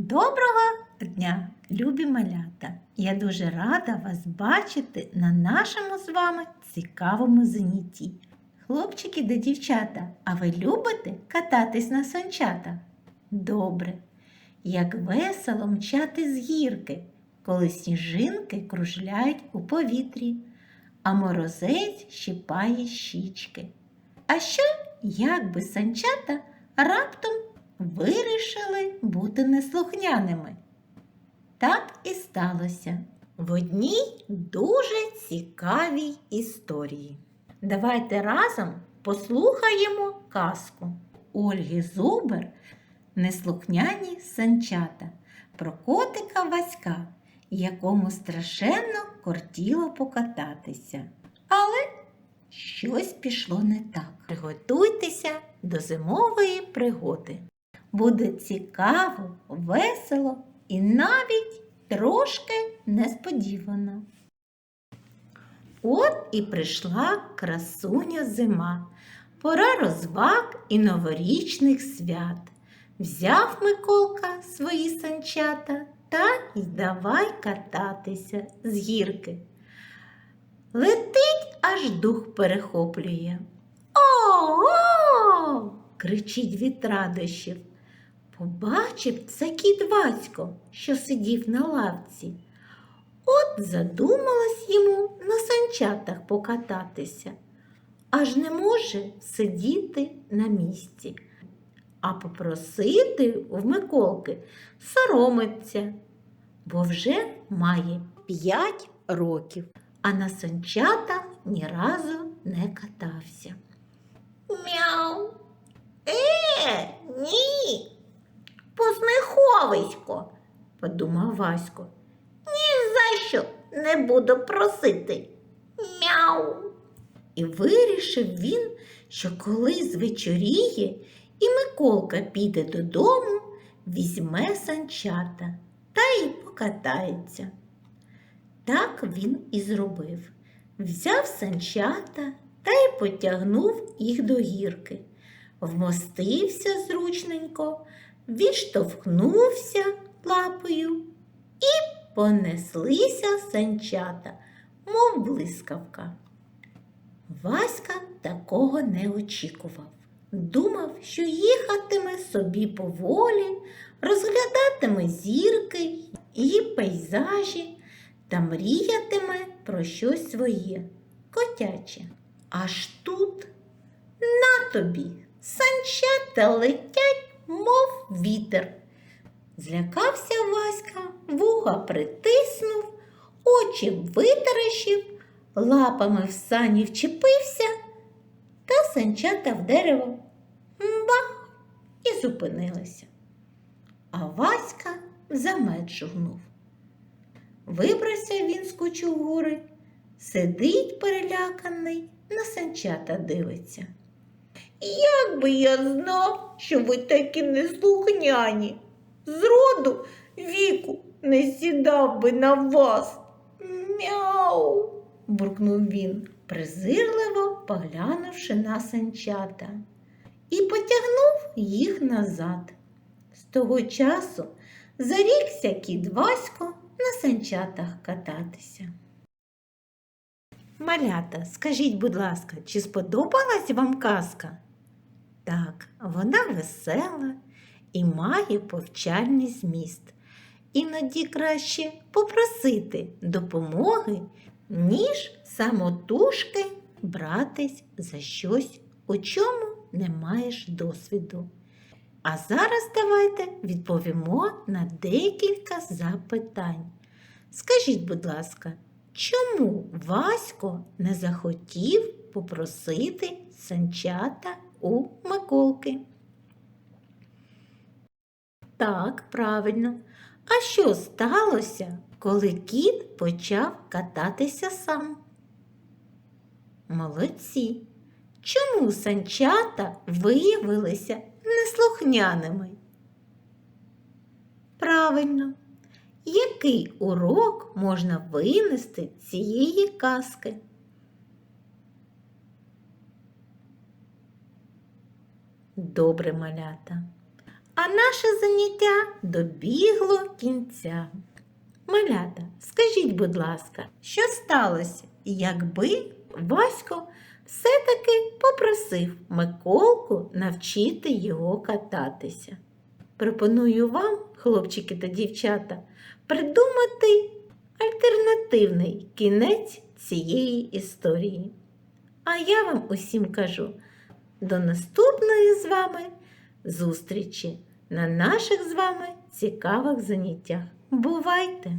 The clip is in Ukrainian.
Доброго дня, любі малята! Я дуже рада вас бачити на нашому з вами цікавому занятті. Хлопчики та дівчата, а ви любите кататись на санчатах? Добре. Як весело мчати з гірки, коли сніжинки кружляють у повітрі, а морозець щипає щічки. А що, якби санчата раптом вирішили бути неслухняними? Так і сталося в одній дуже цікавій історії. Давайте разом послухаємо казку Ольги Зубер Неслухняні санчата про котика Васька, якому страшенно кортіло покататися. Але щось пішло не так. Приготуйтеся до зимової пригоди. Буде цікаво, весело і навіть трошки несподівано. От і прийшла красуня зима, пора розваг і новорічних свят. Взяв Миколка свої санчата та й давай кататися з гірки. Летить, аж дух перехоплює. О-о! кричить від радощів. Побачив це кіт що сидів на лавці. От задумалось йому на санчатах покататися, аж не може сидіти на місці, а попросити в Миколки соромиться, бо вже має п'ять років, а на санчатах ні разу не катався. Мяу. Е, ні. Посміховисько, подумав Васько. Ні за що не буду просити. Мяу. І вирішив він, що коли звечоріє і Миколка піде додому, візьме санчата та й покатається. Так він і зробив. Взяв санчата та й потягнув їх до гірки, вмостився зручненько, відштовхнувся лапою і понеслися санчата, мов блискавка. Васька такого не очікував. Думав, що їхатиме собі поволі, розглядатиме зірки і пейзажі та мріятиме про щось своє, котяче. Аж тут на тобі санчата летять, мов вітер. Злякався Васька, вуха притиснув, очі витаращив, лапами в сані вчепився та санчата в дерево бах і зупинилася. А Васька замет жугнув. Вибрався він з кучугури, сидить переляканий, на санчата дивиться. Як би я знав, що ви такі неслухняні, зроду віку не сідав би на вас. Мяу. буркнув він, презирливо поглянувши на санчата, і потягнув їх назад. З того часу зарікся кіт Васько на санчатах кататися. Малята, скажіть, будь ласка, чи сподобалась вам казка? Так, вона весела і має повчальний зміст. Іноді краще попросити допомоги, ніж самотужки братись за щось, у чому не маєш досвіду. А зараз давайте відповімо на декілька запитань. Скажіть, будь ласка, чому Васько не захотів попросити санчата у Миколки? Так, правильно. А що сталося, коли кіт почав кататися сам? Молодці. Чому санчата виявилися неслухняними? Правильно. Який урок можна винести з цієї казки? Добре малята. а наше заняття добігло кінця. Малята, скажіть, будь ласка, що сталося, якби Васько все-таки попросив Миколку навчити його кататися? Пропоную вам, хлопчики та дівчата, придумати альтернативний кінець цієї історії. А я вам усім кажу до наступної з вами зустрічі на наших з вами цікавих заняттях. Бувайте!